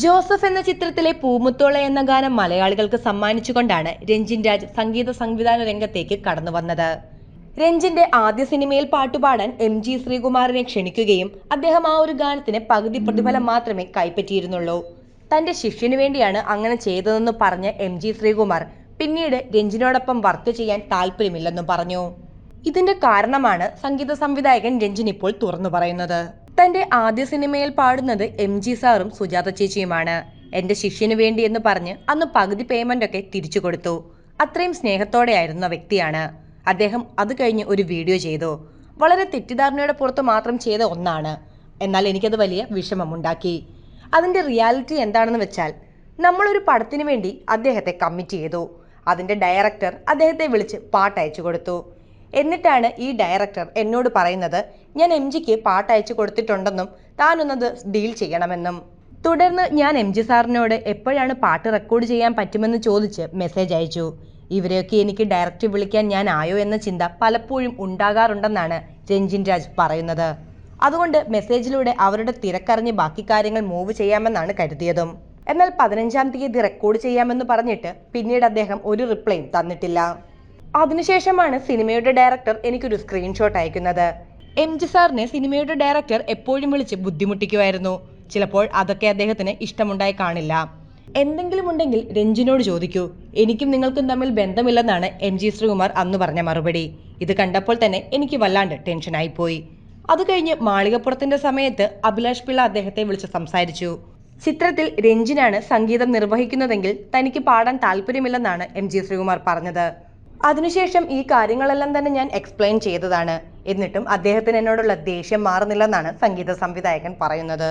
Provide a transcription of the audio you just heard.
Joseph എന്ന ചിത്രത്തിലെ പൂമുത്തോള എന്ന ഗാനം മലയാളികൾക്ക് സമ്മാനിച്ചുകൊണ്ടാണ് രഞ്ജിൻ രാജ് സംഗീത സംവിധാന രംഗത്തേക്ക് കടന്നു വന്നത്. രഞ്ജിന്റെ ആദ്യ സിനിമയിൽ പാട്ടുപാടാൻ എം ജി ശ്രീകുമാറിനെ ക്ഷണിക്കുകയും അദ്ദേഹം ആ ഒരു ഗാനത്തിന് പകുതി പ്രതിഫലം മാത്രമേ കൈപ്പറ്റിയിരുന്നുള്ളൂ. തന്റെ ശിഷ്യനു വേണ്ടിയാണ് അങ്ങനെ ചെയ്തതെന്ന് പറഞ്ഞ എം ജി ശ്രീകുമാർ പിന്നീട് രഞ്ജിനോടൊപ്പം വർക്ക് ചെയ്യാൻ താല്പര്യമില്ലെന്നും പറഞ്ഞു. ഇതിന്റെ കാരണമാണ് സംഗീത സംവിധായകൻ രഞ്ജിൻ ഇപ്പോൾ തുറന്നു പറയുന്നത്. തന്റെ ആദ്യ സിനിമയിൽ പാടുന്നത് എം ജി സാറും സുജാത ചേച്ചിയുമാണ്. എന്റെ ശിഷ്യനു വേണ്ടി എന്ന് പറഞ്ഞ് അന്ന് പകുതി പേയ്മെന്റ് ഒക്കെ തിരിച്ചു കൊടുത്തു. അത്രയും സ്നേഹത്തോടെയായിരുന്ന വ്യക്തിയാണ്. അദ്ദേഹം അത് കഴിഞ്ഞ് ഒരു വീഡിയോ ചെയ്തു. വളരെ തെറ്റിദ്ധാരണയുടെ പുറത്ത് മാത്രം ചെയ്ത ഒന്നാണ്. എന്നാൽ എനിക്കത് വലിയ വിഷമമുണ്ടാക്കി. അതിന്റെ റിയാലിറ്റി എന്താണെന്ന് വെച്ചാൽ നമ്മളൊരു പടത്തിന് വേണ്ടി അദ്ദേഹത്തെ കമ്മിറ്റ് ചെയ്തു. അതിന്റെ ഡയറക്ടർ അദ്ദേഹത്തെ വിളിച്ച് പാട്ടയച്ചു കൊടുത്തു. എന്നിട്ടാണ് ഈ ഡയറക്ടർ എന്നോട് പറയുന്നത് ഞാൻ എം ജിക്ക് പാട്ട് അയച്ചു കൊടുത്തിട്ടുണ്ടെന്നും താനൊന്നത് ഡീൽ ചെയ്യണമെന്നും. തുടർന്ന് ഞാൻ എം ജി സാറിനോട് എപ്പോഴാണ് പാട്ട് റെക്കോർഡ് ചെയ്യാൻ പറ്റുമെന്ന് ചോദിച്ച് മെസ്സേജ് അയച്ചു. ഇവരെയൊക്കെ എനിക്ക് ഡയറക്റ്റ് വിളിക്കാൻ ഞാൻ ആയോ എന്ന ചിന്ത പലപ്പോഴും ഉണ്ടാകാറുണ്ടെന്നാണ് രഞ്ജിൻ രാജ് പറയുന്നത്. അതുകൊണ്ട് മെസ്സേജിലൂടെ അവരുടെ തിരക്കറിഞ്ഞ് ബാക്കി കാര്യങ്ങൾ മൂവ് ചെയ്യാമെന്നാണ് കരുതിയതും. എന്നാൽ പതിനഞ്ചാം തീയതി റെക്കോർഡ് ചെയ്യാമെന്ന് പറഞ്ഞിട്ട് പിന്നീട് അദ്ദേഹം ഒരു റിപ്ലൈയും തന്നിട്ടില്ല. അതിനുശേഷമാണ് സിനിമയുടെ ഡയറക്ടർ എനിക്കൊരു സ്ക്രീൻഷോട്ട് അയക്കുന്നത്. എം ജി സാറിനെ സിനിമയുടെ ഡയറക്ടർ എപ്പോഴും വിളിച്ച് ബുദ്ധിമുട്ടിക്കുമായിരുന്നു. ചിലപ്പോൾ അതൊക്കെ അദ്ദേഹത്തിന് ഇഷ്ടമുണ്ടായി കാണില്ല. എന്തെങ്കിലും ഉണ്ടെങ്കിൽ രഞ്ജിനോട് ചോദിക്കൂ. എനിക്കും നിങ്ങൾക്കും തമ്മിൽ ബന്ധമില്ലെന്നാണ് എം ജി ശ്രീകുമാർ അന്ന് പറഞ്ഞ മറുപടി. ഇത് കണ്ടപ്പോൾ തന്നെ എനിക്ക് വല്ലാണ്ട് ടെൻഷനായിപ്പോയി അത് കഴിഞ്ഞ് മാളികപ്പുറത്തിന്റെ സമയത്ത് അഭിലാഷ് പിള്ള അദ്ദേഹത്തെ വിളിച്ച് സംസാരിച്ചു. ചിത്രത്തിൽ രഞ്ജിനാണ് സംഗീതം നിർവഹിക്കുന്നതെങ്കിൽ തനിക്ക് പാടാൻ താല്പര്യമില്ലെന്നാണ് എം ജി ശ്രീകുമാർ പറഞ്ഞത്. അതിനുശേഷം ഈ കാര്യങ്ങളെല്ലാം തന്നെ ഞാൻ എക്സ്പ്ലെയിൻ ചെയ്തതാണ്. എന്നിട്ടും അദ്ദേഹത്തിന് എന്നോടുള്ള ദേഷ്യം മാറുന്നില്ലെന്നാണ് സംഗീത സംവിധായകൻ പറയുന്നത്.